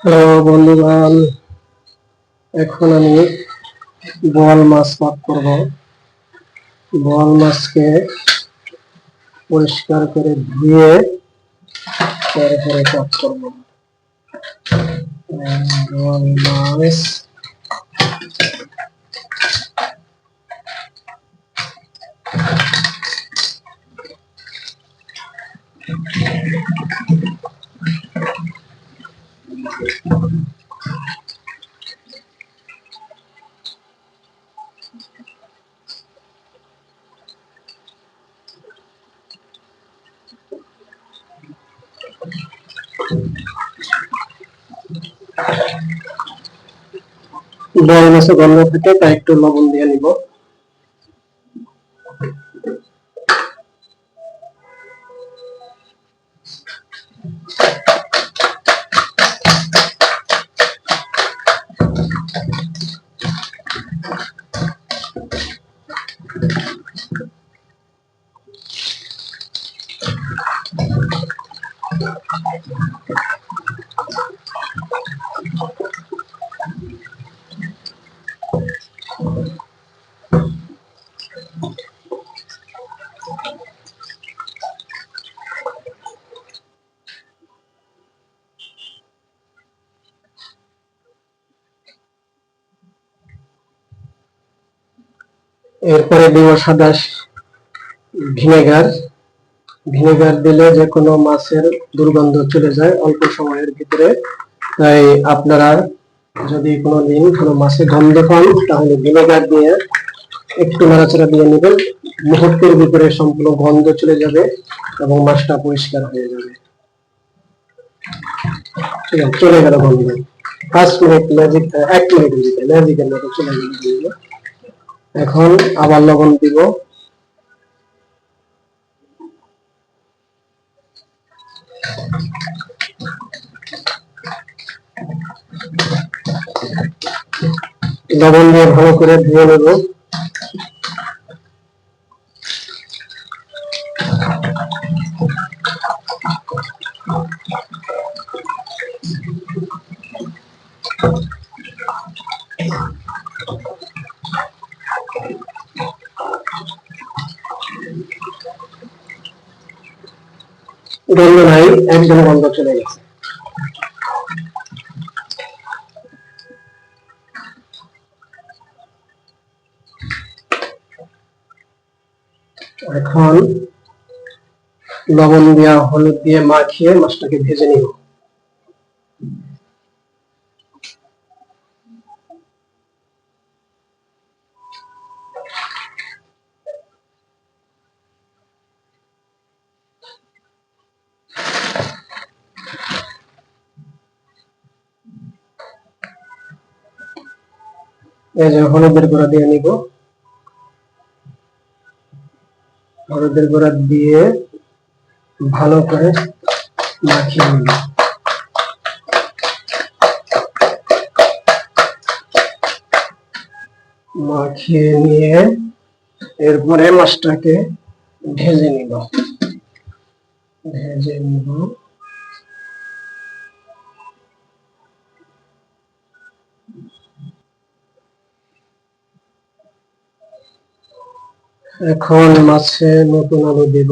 Hello বন্ধুগণ, এখন আমি বোয়াল মাছ পাক করব। বোয়াল মাছকে পরিষ্কার করে ধুয়ে তারপরে পাক করব। বোয়াল মাছ বোয়াল মাছে গন্ধ থাকে তাই একটু লবণ দিয়ে নিব। এরপরে দিব সাদা ভিনেগার। ভিনেগার দিলে যে কোনো মাছের দুর্গন্ধ চলে যায় অল্প সময়ের ভিতরে। তাই আপনারা যদি কোনো দিন কোনো মাছে গন্ধ পান, তাহলে ভিনেগার দিয়ে একটু নাড়াচাড়া দিয়ে নেবেন। মুহূর্তের ভিতরে সম্পূর্ণ গন্ধ চলে যাবে এবং মাছটা পরিষ্কার হয়ে যাবে। ঠিক আছে, চলে গেল গন্ধ। পাঁচ মিনিট ম্যাজিক এক মিনিট ম্যাজিকের মতো চলে গেল। এখন আবার লবণ দিব। লবণ দিয়ে ভালো করে ধুয়ে নেব। গন্ধ নাই একদম গন্ধ চলে গেছে। এখন লবণ দিয়া হলুদ দিয়ে মাখিয়ে মাছটাকে ভেজে নিব। এই যে হলুদের গুঁড়া দিয়ে নিব। হলুদের দিয়ে ভালো করে মাখিয়ে নিব। মাখিয়ে নিয়ে এরপরে মাছটাকে ভেজে নিব। ভেজে নিব। এখন মাছে নতুন আলু দিব।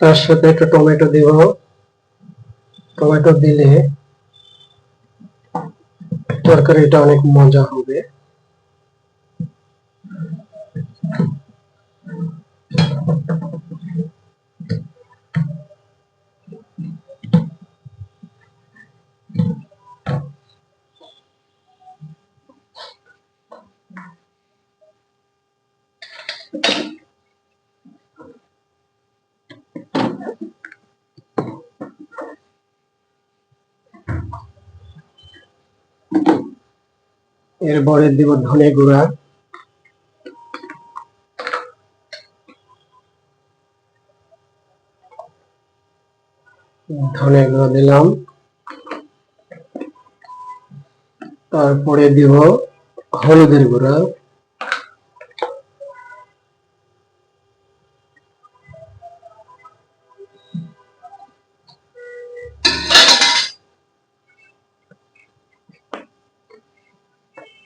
তার সাথে একটু টমেটো দিব। টমেটো দিলে তরকারিটা অনেক মজা হবে এরপরে দিব ধনে গুঁড়া। ধনে গুঁড়ো দিলাম। তারপরে দিব হলুদের গুঁড়া।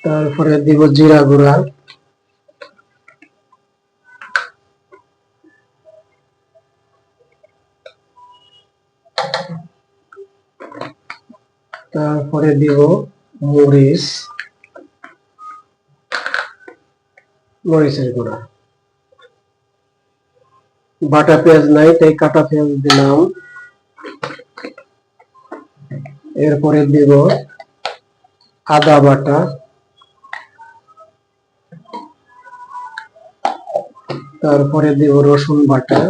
তারপরে দিব জিরা গুঁড়া। তারপরে দিব মরিচ। মরিচের গুঁড়া। বাটা পেঁয়াজ নাই, তাই কাটা পেঁয়াজ দিলাম। এরপরে দিব আদা বাটা। তারপরে দিব রসুন বাটা।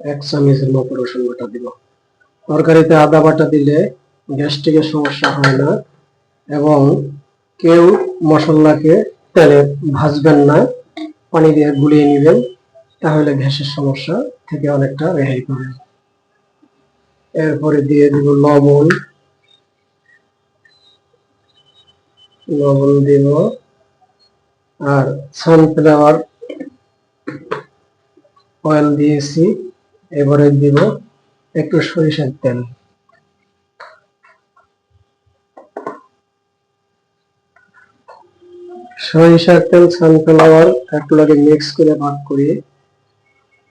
এক চামচের মতো রসুন বাটা দিব। তরকারিতে আদা বাটা দিলে গ্যাস্ট্রিকের সমস্যা হয় না এবং কেউ মশলাকে তেলে ভাজবেন না, পানি দিয়ে গুলিয়ে নেবেন, তাহলে গ্যাসের সমস্যা থেকে অনেকটা রেহাই পাবেন। এরপরে দিয়ে দিব লবণ। লবণ দিব আর সানফ্লাওয়ার অয়েল দিয়েছি, এবারে দিব একটু সরিষার তেল। সরিষার তেল সানফ্লাওয়ার একটু লাগে মিক্স করে ভাগ করি।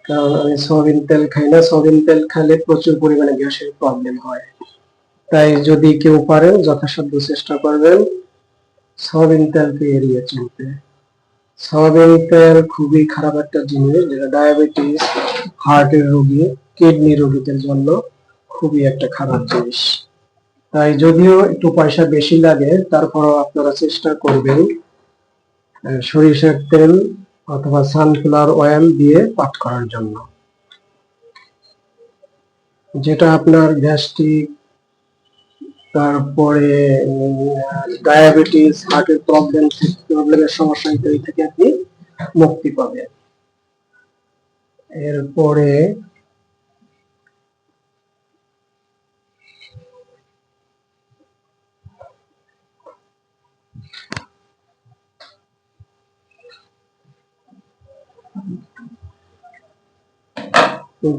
কারণ আমি সয়াবিন তেল খাই না, সয়াবিন তেল খেলে প্রচুর পরিমাণে গ্যাসের প্রবলেম হয়। তাই যদি কেউ পারেন, যথাসাধ্য চেষ্টা করবেন সয়াবিন তেলকে এড়িয়ে চলতে। তেল খুবই খারাপ একটা জিনিস যেটা ডায়াবেটিস হার্টের রোগী কিডনি রোগীদের জন্য খুবই একটা খারাপ জিনিস। তাই যদিও একটু পয়সা বেশি লাগে, তারপরও আপনারা চেষ্টা করবেন সরিষার তেল অথবা সানফ্লাওয়ার অয়েল দিয়ে পাঠ করার জন্য। যেটা আপনার গ্যাস্ট্রিক তারপরে ডায়াবেটিস হার্টের প্রবলেম প্রবলেমের সমস্যা ইত্যাদি থেকে আপনি মুক্তি পাবেন। এরপরে,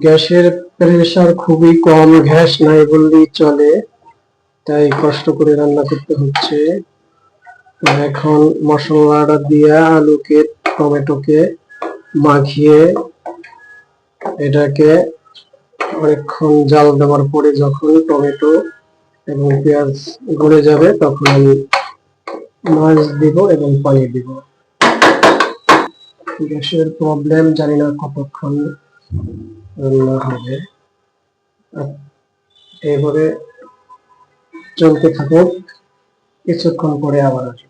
গ্যাসের প্রেশার খুবই কম, গ্যাস নাই বললেই চলে। তাই কষ্ট করে রান্না করতে হচ্ছে। এখন মশলাটা দিয়ে আলুকে, টমেটোকে মাখিয়ে এটাকে অনেকক্ষণ জাল দেওয়ার পরে যখন টমেটো এবং পেঁয়াজ গলে যাবে তখন আমি মাছ দিব এবং পানি দিব। গ্যাসের প্রবলেম, জানি না কতক্ষণ রান্না হবে। এভাবে চলতে থাকুক। কিছুক্ষণ পরে আবার আসব।